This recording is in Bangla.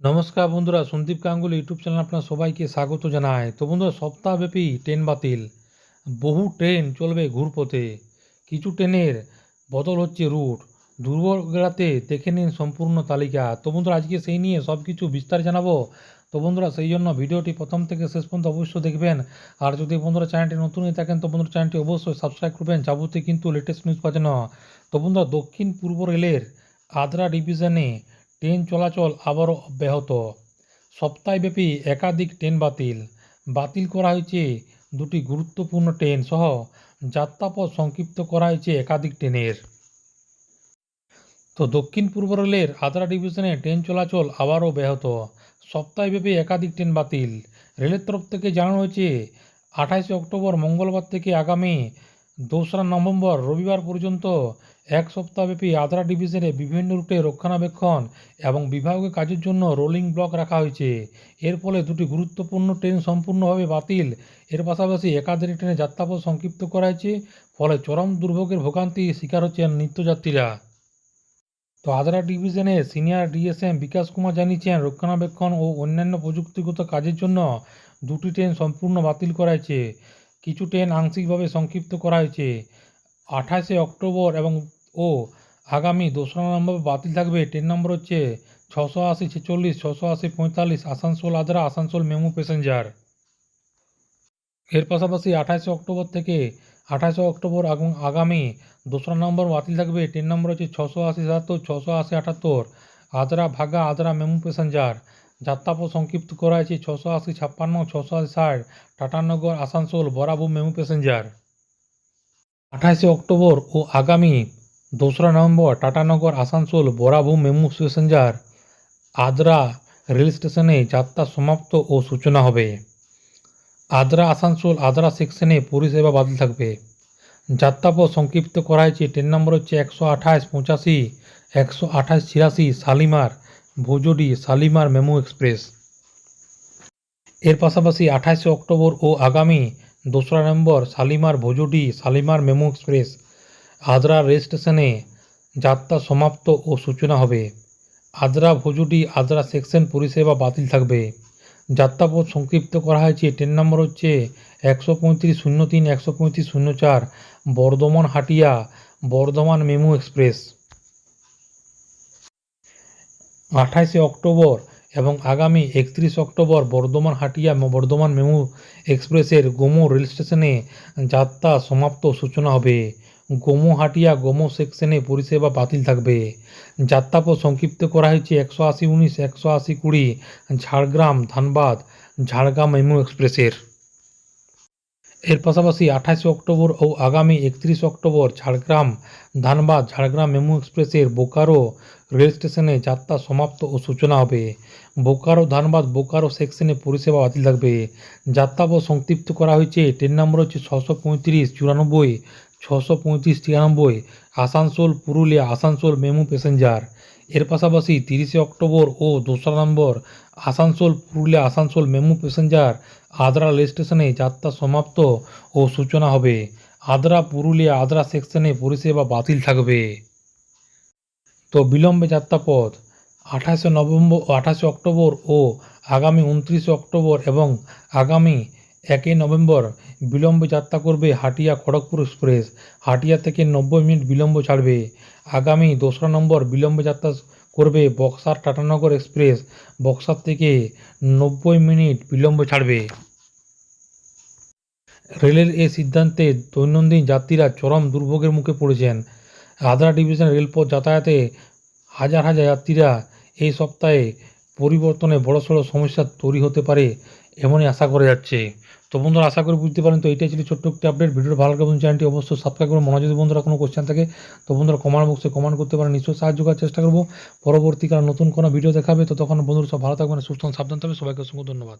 নমস্কার বন্ধুরা, সন্দীপ গাঙ্গুলি ইউটিউব চ্যানেল আপনার সবাইকে স্বাগত জানায় তো বন্ধুরা, সপ্তাহব্যাপী ট্রেন বাতিল, বহু ট্রেন চলবে ঘুরপথে, কিছু ট্রেনের বদল হচ্ছে রুট দুর্বল দেখে নিন সম্পূর্ণ তালিকা। তো বন্ধুরা, আজকে সেই নিয়ে সব কিছু বিস্তার জানাব। তো বন্ধুরা, সেই জন্য ভিডিওটি প্রথম থেকে শেষ পর্যন্ত অবশ্যই দেখবেন। আর যদি বন্ধুরা চ্যানেলটি নতুন হয়ে থাকেন, তো বন্ধুরা চ্যানেলটি অবশ্যই সাবস্ক্রাইব করবেন। যাবতীয় কিন্তু লেটেস্ট নিউজ পাওয়ার জন্য। তো বন্ধুরা, দক্ষিণ পূর্ব রেলের আদ্রা ডিভিশনে ট্রেন চলাচল আবারও অব্যাহত সপ্তাহব্যাপী একাধিক ট্রেন বাতিল। বাতিল করা হয়েছে দুটি গুরুত্বপূর্ণ ট্রেন সহ যাত্রাপথ সংক্ষিপ্ত করা হয়েছে একাধিক ট্রেনের। তো দক্ষিণ পূর্ব রেলের আদ্রা ডিভিশনে ট্রেন চলাচল আবারও ব্যাহত। সপ্তাহব্যাপী একাধিক ট্রেন বাতিল। রেলের তরফ থেকে জানানো হয়েছে আঠাশে অক্টোবর মঙ্গলবার থেকে আগামী দোসরা নভেম্বর, রবিবার পর্যন্ত এক সপ্তাহব্যাপী আদ্রা ডিভিশনে বিভিন্ন রুটে রক্ষণাবেক্ষণ এবং বিভাগীয় কাজের জন্য রোলিং ব্লক রাখা হয়েছে। এর ফলে দুটি গুরুত্বপূর্ণ ট্রেন সম্পূর্ণভাবে বাতিল। এর পাশাপাশি একাধিক ট্রেনে যাত্রাপথ সংক্ষিপ্ত করা হয়েছে, ফলে চরম দুর্ভোগের ভোগান্তি শিকার হচ্ছেন নিত্যযাত্রীরা। তো আদ্রা ডিভিশনে সিনিয়র ডিএসএম বিকাশ কুমার জানিয়েছেন, রক্ষণাবেক্ষণ ও অন্যান্য প্রযুক্তিগত কাজের জন্য দুটি ট্রেন সম্পূর্ণ বাতিল করা হয়েছে। কিছু ট্রেন আংশিকভাবে সংক্ষিপ্ত করা হয়েছে। আঠাশে অক্টোবর এবং, ও আগামী দোসরা নভেম্বর বাতিল থাকবে। ট্রেন নম্বর হচ্ছে ছশো আশি ছেচল্লিশ, ছশো আশি পঁয়তাল্লিশ, আসানসোল, আদ্রা, আসানসোল, মেমু প্যাসেঞ্জার। এর পাশাপাশি আঠাশে অক্টোবর থেকে আঠাশে অক্টোবর এবং আগামী দোসরা নম্বর বাতিল থাকবে। ট্রেন নম্বর হচ্ছে ছশো আশি সাতাত্তর, ছশো আশি আটাত্তর, আদ্রা ভাগা, আদ্রা মেমু প্যাসেঞ্জার। যাত্রাপথ সংক্ষিপ্ত করা হয়েছে ছশো আশি ছাপ্পান্ন ছশো আশি ষাট, টাটানগর, আসানসোল, বরাবর মেমু প্যাসেঞ্জার। আঠাশে অক্টোবর ও আগামী দোসরা November Tatanagar, Asansol Barabhum MEMU passenger. Adra rail স্টেশনে যাত্রা সমাপ্ত ও সূচনা হবে। আদ্রা, আসানসোল, আদ্রা সেকশনে পরিষেবা বাতিল থাকবে। যাত্রাপথ সংক্ষিপ্ত করা হয়েছে ট্রেন নম্বর হচ্ছে একশো আঠাশ পঁচাশি, একশো আঠাশ ছিয়াশি, শালিমার ভোজডি শালিমার মেমু এক্সপ্রেস। এর পাশাপাশি আঠাশে অক্টোবর ও আগামী দোসরা November Shalimar Bhojudih Shalimar MEMU express Adra rail স্টেশনে যাত্রা সমাপ্ত ও সূচনা হবে। আদ্রা ভোজুডি আদ্রা সেকশন পরিষেবা বাতিল থাকবে। যাত্রাপথ সংক্ষিপ্ত করা হয়েছে, ট্রেন নম্বর হচ্ছে একশো পঁয়ত্রিশ শূন্য তিন, একশো পঁয়ত্রিশ শূন্য চার, বর্ধমান হাটিয়া, বর্ধমান মেমু এক্সপ্রেস। আঠাশে অক্টোবর এবং আগামী একত্রিশ অক্টোবর বর্ধমান হাটিয়া বর্ধমান মেমু এক্সপ্রেসের গোমো রেল স্টেশনে যাত্রা সমাপ্ত সূচনা হবে। গোমো হাটিয়া গোমো সেকশনে পরিষেবা বাতিল থাকবে। যাত্রা যাত্রাপথ সংক্ষিপ্ত করা হয়েছে একশো আশি উনিশ, একশো আশি কুড়ি, ঝাড়গ্রাম, ধানবাদ, ঝাড়গ্রাম মেমু এক্সপ্রেসের। এর পাশাপাশি আঠাশে অক্টোবর ও আগামী একত্রিশ অক্টোবর ঝাড়গ্রাম, ধানবাদ, ঝাড়গ্রাম মেমু এক্সপ্রেসের বোকারো রেল স্টেশনে যাত্রা সমাপ্ত ও সূচনা হবে। বোকারো, ধানবাদ, বোকারো সেকশনে পরিষেবা বাতিল থাকবে। যাত্রাপথ সংক্ষিপ্ত করা হয়েছে। ট্রেন নম্বর হচ্ছে ছশো পঁয়ত্রিশ, চুরানব্বই ছশো পঁয়ত্রিশ তিরানব্বই আসানসোল, পুরুলিয়া, আসানসোল মেমু প্যাসেঞ্জার। এর পাশাপাশি তিরিশে অক্টোবর ও দোসরা নম্বর Asansol, Purulia, Asansol MEMU passenger Adra rail স্টেশনে যাত্রা সমাপ্ত ও সূচনা হবে। আদ্রা, পুরুলিয়া, আদ্রা সেকশনে পরিষেবা বাতিল থাকবে। তো বিলম্বে যাত্রাপথ, আঠাশে নভেম্বর আঠাশে অক্টোবর ও আগামী উনত্রিশে অক্টোবর এবং আগামী একই নভেম্বর বিলম্ব যাত্রা করবে হাটিয়া খড়গপুর এক্সপ্রেস। হাটিয়া থেকে নব্বই মিনিট বিলম্ব ছাড়বে। আগামী দোসরা নম্বর বিলম্ব যাত্রা করবে বক্সার টাটানগর এক্সপ্রেস। বক্সার থেকে নব্বই মিনিট বিলম্ব ছাড়বে। রেলের এই সিদ্ধান্তে দৈনন্দিন যাত্রীরা চরম দুর্ভোগের মুখে পড়েছেন। আদ্রা ডিভিশন রেলপথ যাতায়াতে হাজার হাজার যাত্রীরা এই সপ্তাহে পরিবর্তনে বড়সড় সমস্যা তৈরি হতে পারে এমনই আশা করা যাচ্ছে। তো বন্ধুরা, আশা করি বুঝতে পারেন তো এটাই ছিল ছোট্ট একটি আপডেট ভিডিওটা ভালো লাগবে চ্যানেলটি অবশ্যই সাবস্ক্রাইব করুন। মনে যদি বন্ধুরা কোনো কোশ্চেন থাকে, তো বন্ধুরা কমেন্ট বক্সে কমেন্ট করতে পারেন। নিশ্চয়ই সাহায্য করার চেষ্টা করব। পরবর্তীকালে নতুন কোনো ভিডিও দেখাবে। তো তখন বন্ধুরা সব ভালো থাকবেন, সুস্থ সাবধান থাকবে সবাইকে অসংখ্য ধন্যবাদ।